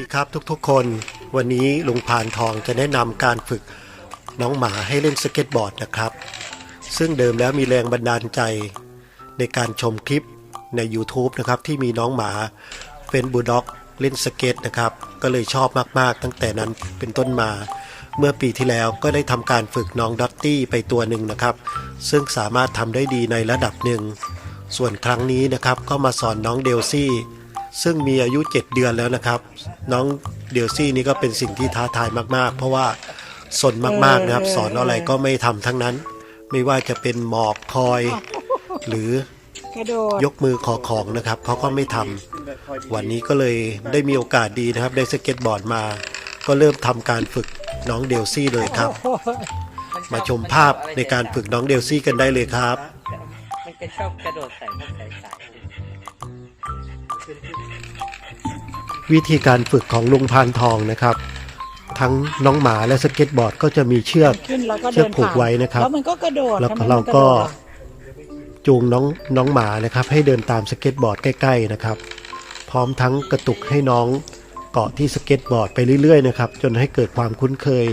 ดีครับทุกๆคน วันนี้ลุงพานทองจะแนะนำการฝึกน้องหมาให้เล่นสเก็ตบอร์ดนะครับ ซึ่งเดิมแล้วมีแรงบันดาลใจ ในการชมคลิปใน YouTube นะครับที่มีน้องหมาเป็นบูลด็อกเล่นสเก็ตนะครับ ก็เลยชอบมากๆ ตั้งแต่นั้นเป็นต้นมา เมื่อปีที่แล้วก็ได้ทำการฝึกน้องดอตตี้ไปตัวหนึ่งนะครับ ซึ่งสามารถทำได้ดีในระดับหนึ่ง ส่วนครั้งนี้นะครับก็มาสอนน้องเดลซี่ ซึ่งมีอายุ 7 เดือนแล้วนะครับ น้องเดลซี่นี่ก็เป็นสิ่งที่ท้าทายมาก ๆ เพราะว่าสนมากๆนะครับ สอนอะไรก็ไม่ทำทั้งนั้น ไม่ว่าจะเป็นหมอบคอย หรือกระโดดยกมือขอของนะครับเขาก็ไม่ทำวันนี้ก็เลยได้มีโอกาสดีนะครับ ได้สเก็ตบอร์ดมา ก็เริ่มทำการฝึกน้องเดลซี่เลยครับโอ้โหมาชมภาพในการฝึกน้องเดลซี่กันได้เลยครับ มันจะชอบกระโดดใส่พวกสายสาย วิธีการฝึกของลุงพานทองนะครับ ทั้งน้องหมาและสเก็ตบอร์ดก็จะมีเชือกขึ้นแล้วก็เชืเดิอกนผูกผ่านไว้นะครับ แล้วมันก็กระโดดแล้วทำไมก็มันเราระโดก็ดอะจูงน้องน้องหมานะครับ ให้เดินตามสเก็ตบอร์ดใกล้ๆนะครับ พร้อมทั้งกระตุกให้น้องเกาะที่สเก็ตบอร์ดไปเรื่อยๆนะครับ จนให้เกิดความคุ้นเคย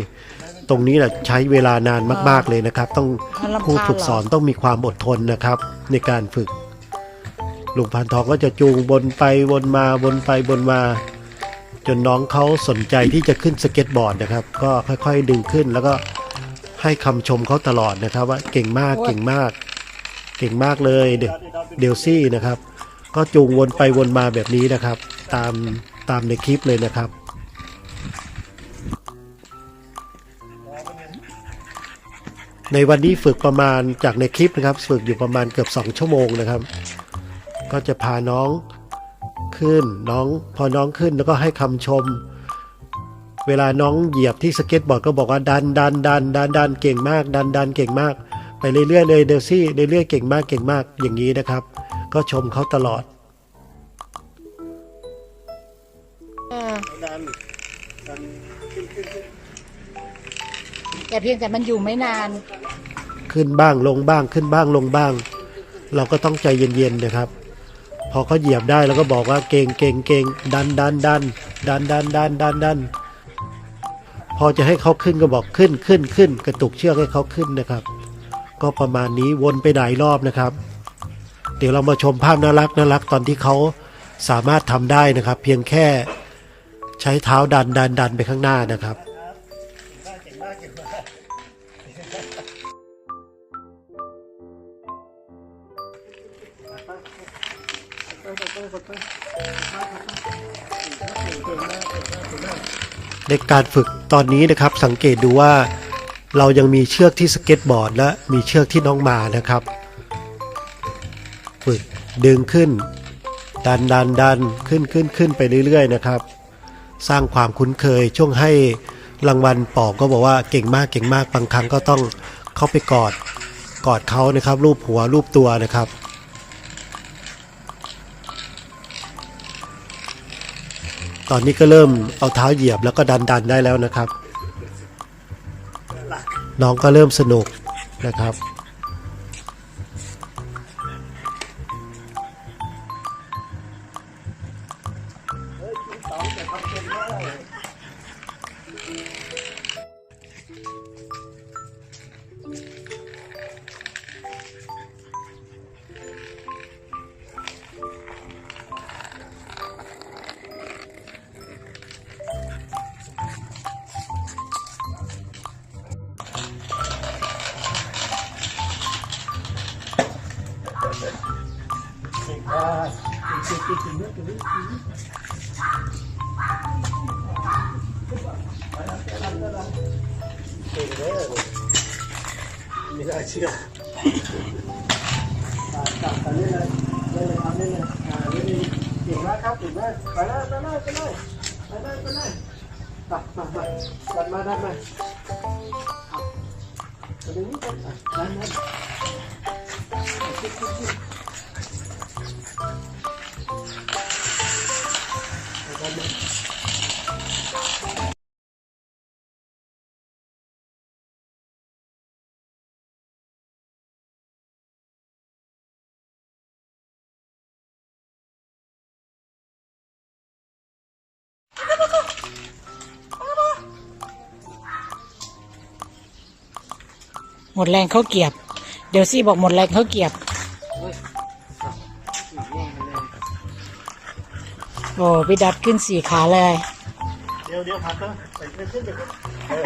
ตรงนี้แหละใช้เวลานานมากๆเลยนะครับ ต้องมันรำคาญผู้ฝึกสอนเหรต้องมีความอดทนนะครับ ในการฝึก ลุงพันทองก็จะจูงวนไปวนมาวนไปวนมา จนน้องเขาสนใจที่จะขึ้นสเก็ตบอร์ดนะครับ ก็ค่อยๆดึงขึ้นแล้วก็ให้คำชมเขาตลอดนะครับ ว่าเก่งมากเก่งมาก เก่งมากเลยเดเดลซี่นะครับ ก็จูงวนไปวนมาแบบนี้นะครับ ตามตามในคลิปเลยนะครับในวันนี้ฝึกประมาณจากในคลิปนะครับ ฝึกอยู่ประมาณเกือบ 2 ชั่วโมงนะครับ ก็จะพาน้องขึ้นน้องพอน้องขึ้นแล้วก็ให้คำชม เวลาน้องเหยียบที่สเก็ตบอร์ดก็บอกว่าดันดันดันดันดันเก่งมาก ดันดันเก่งมาก ไปเรื่อยๆเลยเดลซี่เรื่อยๆเก่งมากเก่งมากอย่างนี้นะครับ ก็ชมเขาตลอดเออแต่เพียงแต่มันอยู่ไม่นาน ขึ้นบ้างลงบ้างขึ้นบ้างลงบ้าง เราก็ต้องใจเย็นๆนะครับ พอเขาเหยียบได้เราก็บอกว่าเก่งเก่งเก่งดันดันดันดันดันดันดันดันพอจะให้เขาขึ้นก็บอกขึ้นขึ้นขึ้น กระตุกเชือกให้เขาขึ้นนะครับ ก็ประมาณนี้วนไปหลายรอบนะครับ เดี๋ยวเรามาชมภาพน่ารักน่ารักตอนที่เขาสามารถทำได้นะครับ เพียงแค่ใช้เท้าดันดันดันไปข้างหน้านะครับ ในการฝึกตอนนี้นะครับสังเกตดูว่าเรายังมีเชือกที่สเก็ตบอร์ด และมีเชือกที่น้องมานะครับ ฝึกดึงขึ้น ดันดันดันขึ้นขึ้นขึ้นไปเรื่อยๆนะครับ สร้างความคุ้นเคยช่วงให้รางวัลปอบก็บอกว่าเก่งมากเก่งมากบางครั้งก็ต้องเข้าไปกอดกอดเขานะครับ รูปหัวรูปตัวนะครับ ตอนนี้ก็เริ่มเอาเท้าเหยียบแล้วก็ดันดันได้แล้วนะครับ น้องก็เริ่มสนุกนะครับไม่ได้เชื่อจับไปเรื่อยๆเรื่อยๆทำเป็นไ Mira, chica. Hasta, hasta, lên lên, lên lên, lên lên, à, lên đi. Kiểm ra khắp, kiểm ra. Phải ra, ra, ra, ra, ra, ra, ra, ra. Đặt, đặt, đặt, đặt mà, đặt mà. Đặt đến lúc đó, đặt, đặt, đặt. หมดแรงเขาเกียบ เดี๋ยวซี่บอกหมดแรงเขาเกียบ โอ้พี่ดัดขึ้นสี่ขาเลย เดี๋ยวเดี๋ยวพักนะไปขึ้นขึ้นขึ้นเออ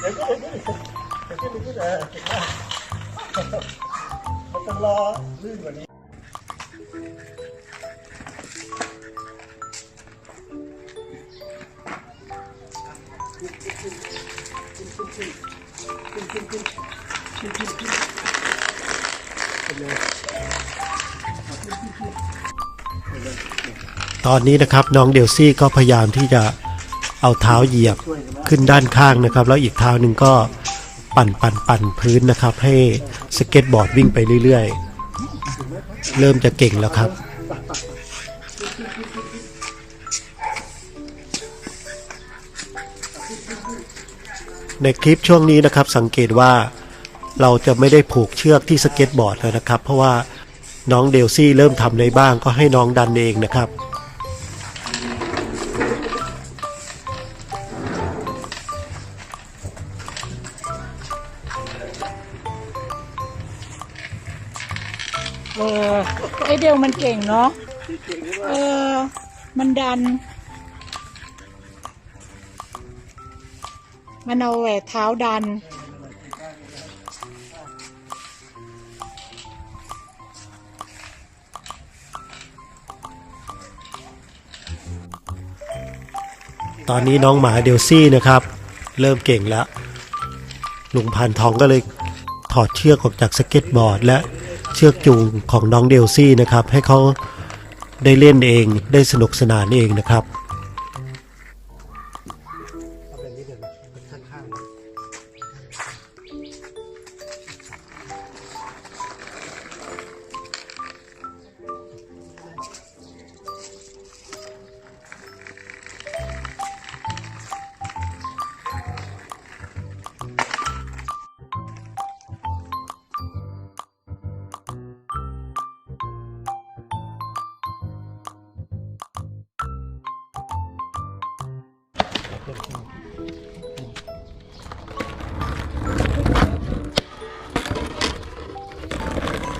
เดี๋ยวก็ไปขึ้นไปขึ้นไปขึ้นเออมันต้องรอลื่นกว่านี้ ตอนนี้นะครับน้องเดลซี่ก็พยายามที่จะเอาเท้าเหยียบขึ้นด้านข้างนะครับ แล้วอีกเท้าหนึ่งก็ปั่นปั่นปั่นพื้นนะครับ ให้สเก็ตบอร์ดวิ่งไปเรื่อยๆ เริ่มจะเก่งแล้วครับ ในคลิปช่วงนี้นะครับสังเกตว่าเราจะไม่ได้ผูกเชือกที่สเก็ตบอร์ดแล้วนะครับ เพราะว่าน้องเดลซี่เริ่มทำได้บ้างก็ให้น้องดันเองนะครับ ไอเดียวมันเก่งเนาะเออ มันดัน มันเอาแหวกเท้าดัน ตอนนี้น้องหมาเดลซี่นะครับ เริ่มเก่งแล้วลุงพันทองก็เลยถอดเชือกออกจากสเก็ตบอร์ดและ เชือกจูงของน้องเดลซี่นะครับ ให้เขาได้เล่นเองได้สนุกสนานเองนะครับ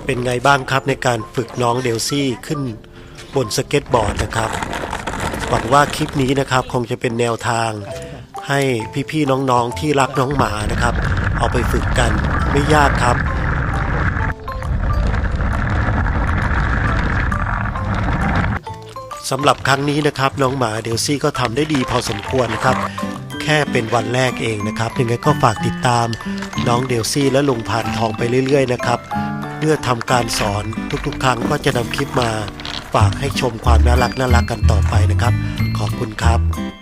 เป็นไงบ้างครับในการฝึกน้องเดลซี่ขึ้นบนสเก็ตบอร์ดนะครับ หวังว่าคลิปนี้นะครับคงจะเป็นแนวทาง ให้พี่ๆน้องๆที่รักน้องหมานะครับ เอาไปฝึกกันไม่ยากครับสำหรับครั้งนี้นะครับน้องหมาเดลซี่ก็ทำได้ดีพอสมควรนะครับ แค่เป็นวันแรกเองนะครับยังไงก็ฝากติดตามน้องเดลซี่และลุงพานทองไปเรื่อยๆนะครับ เมื่อทำการสอนทุกๆ ครั้งก็จะนำคลิปมาฝากให้ชมความน่ารักน่ารักกันต่อไปนะครับ ขอบคุณครับ